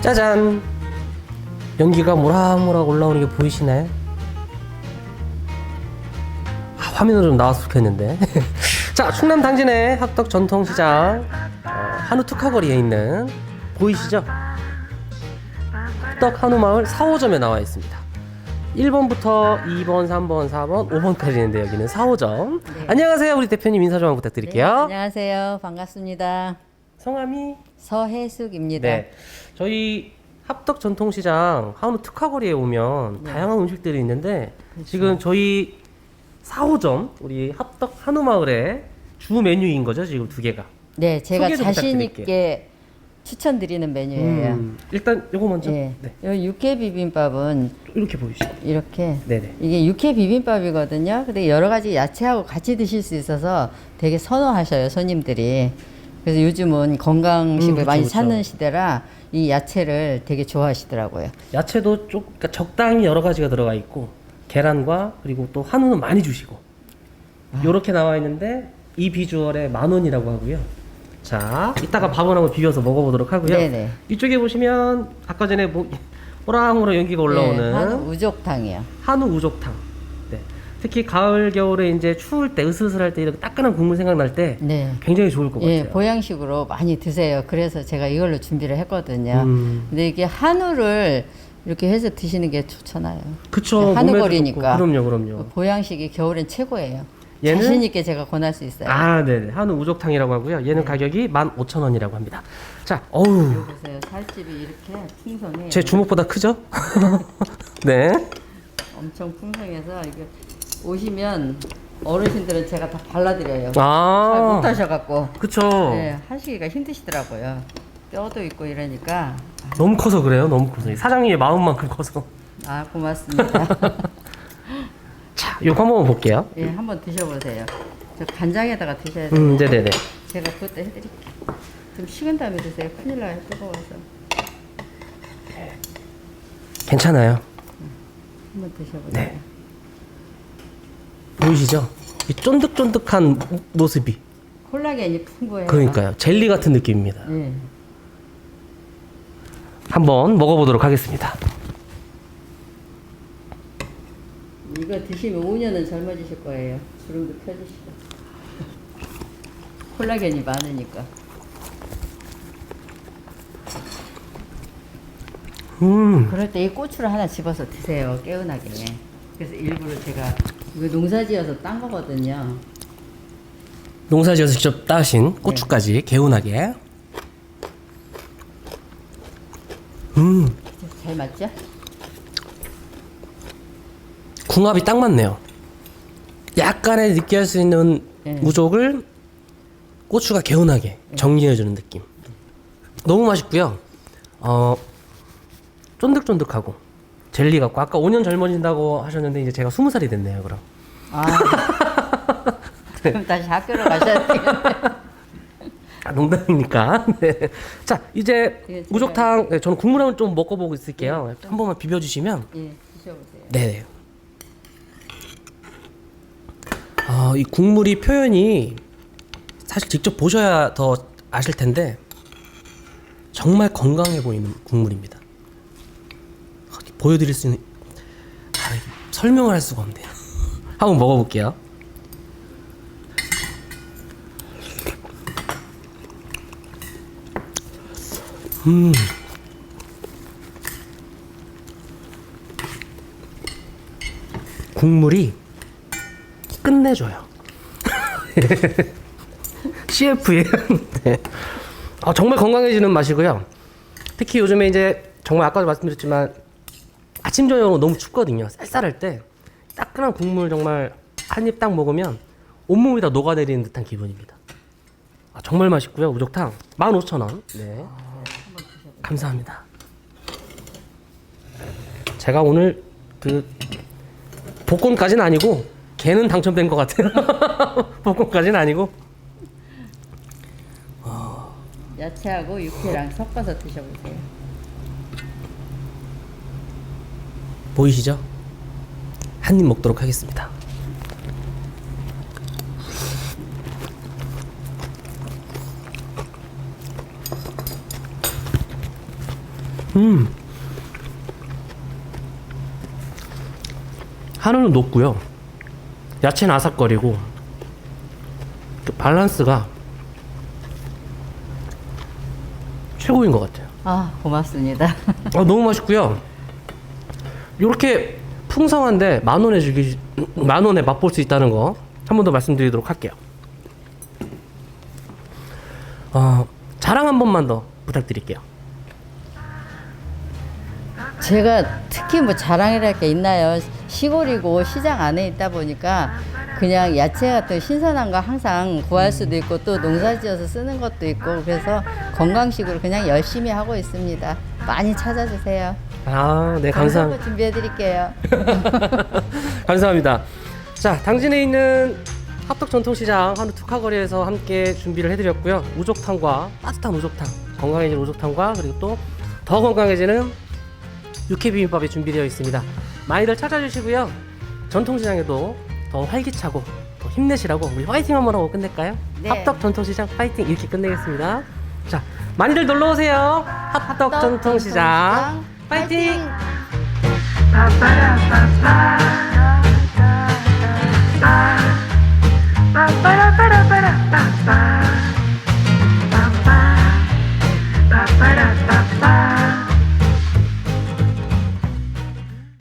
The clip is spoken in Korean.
짜잔! 연기가 모락모락 올라오는 게 보이시나요? 아, 화면으로 좀 나왔으면 좋겠는데. 자, 충남 당진의 합덕 전통시장 어, 한우 특화거리에 있는 보이시죠? 합덕 한우 마을 4호점에 나와 있습니다. 1번부터 2번, 3번, 4번, 5번까지 있는데 여기는 4호점. 네. 안녕하세요. 우리 대표님 인사 좀 부탁드릴게요. 네, 안녕하세요. 반갑습니다. 성함이 서혜숙입니다. 네. 저희 합덕 전통시장 한우 특화거리에 오면 네. 다양한 음식들이 있는데 그렇죠. 지금 저희 4호점 우리 합덕 한우 마을의 주 메뉴인 거죠 지금 두 개가. 네, 제가 자신 부탁드릴게요. 있게 추천드리는 메뉴예요. 음, 일단 요거 먼저. 예. 네. 요 육회 비빔밥은 이렇게 보이시죠. 이렇게 네네. 이게 육회 비빔밥이거든요. 근데 여러 가지 야채하고 같이 드실 수 있어서 되게 선호하셔요, 손님들이. 그래서 요즘은 건강식을 음, 그쵸, 많이 그쵸. 찾는 시대라 이 야채를 되게 좋아하시더라고요. 야채도 좀 그러니까 적당히 여러 가지가 들어가 있고 계란과 그리고 또 한우는 많이 주시고 아. 요렇게 나와 있는데 이 비주얼에 만 원이라고 하고요. 자, 이따가 밥을 한번 비벼서 먹어보도록 하고요. 네네. 이쪽에 보시면 아까 전에 뭐 호랑호랑 연기가 올라오는 네, 한우 우족탕이요. 한우 우족탕. 네. 특히 가을 겨울에 이제 추울 때 으슬으슬할 때 이렇게 따끈한 국물 생각날 때 네. 굉장히 좋을 것 예, 같아요. 보양식으로 많이 드세요. 그래서 제가 이걸로 준비를 했거든요. 음. 근데 이게 한우를 이렇게 해서 드시는 게 좋잖아요. 그쵸. 네, 몸에도 한우거리니까. 좋고. 그럼요, 그럼요. 보양식이 겨울엔 최고예요. 얘는? 자신 있게 제가 권할 수 있어요. 아, 네네. 한우 우족탕이라고 하고요. 네. 얘는 가격이 15,000원이라고 합니다. 자, 어우. 이거 보세요. 살집이 이렇게 풍성해요. 제 주먹보다 크죠? 네. 엄청 풍성해서 이게 오시면 어르신들은 제가 다 발라드려요. 잘 아. 못하셔갖고 그쵸. 네, 하시기가 힘드시더라고요. 뼈도 있고 이러니까 너무 커서 그래요. 너무 커서. 사장님의 마음만큼 커서. 아 고맙습니다. 자, 요거 한번 볼게요. 예, 한번 드셔보세요. 저 간장에다가 드셔야 돼요. 음, 네네네. 제가 그것도 해드릴게요. 좀 식은 다음에 드세요. 큰일 나요, 뜨거워서. 괜찮아요. 한번 드셔보세요. 네. 보이시죠? 이 쫀득쫀득한 모- 모습이. 콜라겐이 풍부해요. 그러니까요. 젤리 같은 느낌입니다. 예. 한번 먹어보도록 하겠습니다. 이거 드시면 5년은 젊어지실 거예요. 주름도 펴지시고. 콜라겐이 많으니까. 음, 그럴 때 이 고추를 하나 집어서 드세요. 개운하게. 그래서 일부러 제가 이거 농사지어서 딴 거거든요. 농사지어서 직접 따신 고추까지 개운하게. 음, 잘 맞죠? 궁합이 딱 맞네요. 약간의 느끼할 수 있는 네. 우족을 고추가 개운하게 정리해주는 느낌. 너무 맛있고요. 어, 쫀득쫀득하고 젤리 같고 아까 5년 젊어진다고 하셨는데 이제 제가 20살이 됐네요. 그럼. 아. 그럼 다시 학교로 가셔야 되겠네. 아, 농담이니까. 네. 자, 이제 예, 제가- 우족탕 네, 저는 국물 한번 좀 먹어보고 있을게요. 한 번만 비벼주시면. 예, 드셔보세요. 네. 아, 이 국물이 표현이 사실 직접 보셔야 더 아실 텐데 정말 건강해 보이는 국물입니다. 보여드릴 수 있는 아, 설명을 할 수가 없네요. 한번 먹어볼게요. 음. 국물이 끝내줘요. CF예요. 네. 아, 정말 건강해지는 맛이고요. 특히 요즘에 이제 정말 아까도 말씀드렸지만 아침 저녁으로 너무 춥거든요. 쌀쌀할 때 따끈한 국물 정말 한 입 딱 먹으면 온몸이 다 녹아내리는 듯한 기분입니다. 아, 정말 맛있고요. 우족탕 15,000원. 네. 감사합니다. 제가 오늘 그 복권까지는 아니고 걔는 당첨된 것 같아요. 복권까지는 아니고 야채하고 육회랑 섞어서 드셔보세요. 보이시죠? 한 입 먹도록 하겠습니다. 음. 한우는 높고요. 야채는 아삭거리고 그 밸런스가 최고인 것 같아요. 아 고맙습니다. 아, 너무 맛있고요. 이렇게 풍성한데 만 원에 주기 만 원에 맛볼 수 있다는 거 한 번 더 말씀드리도록 할게요. 어, 자랑 한 번만 더 부탁드릴게요. 제가 특히 뭐 자랑이랄 게 있나요? 시골이고 시장 안에 있다 보니까 그냥 야채 같은 신선한 거 항상 구할 수도 있고 또 농사지어서 쓰는 것도 있고 그래서 건강식으로 그냥 열심히 하고 있습니다. 많이 찾아주세요. 아, 네, 감사, 감사하고 준비해 드릴게요. 감사합니다. 자, 당진에 있는 합덕 전통시장 한우 특화거리에서 함께 준비를 해드렸고요. 우족탕과 따뜻한 우족탕, 건강해지는 우족탕과 그리고 또 더 건강해지는 육회 비빔밥이 준비되어 있습니다. 많이들 찾아주시고요. 전통시장에도 더 활기차고 더 힘내시라고 우리 화이팅 한번 하고 끝낼까요? 네. 합덕 전통시장 파이팅 이렇게 끝내겠습니다. 자, 많이들 놀러 오세요. 합덕 전통시장 파이팅! 파이팅!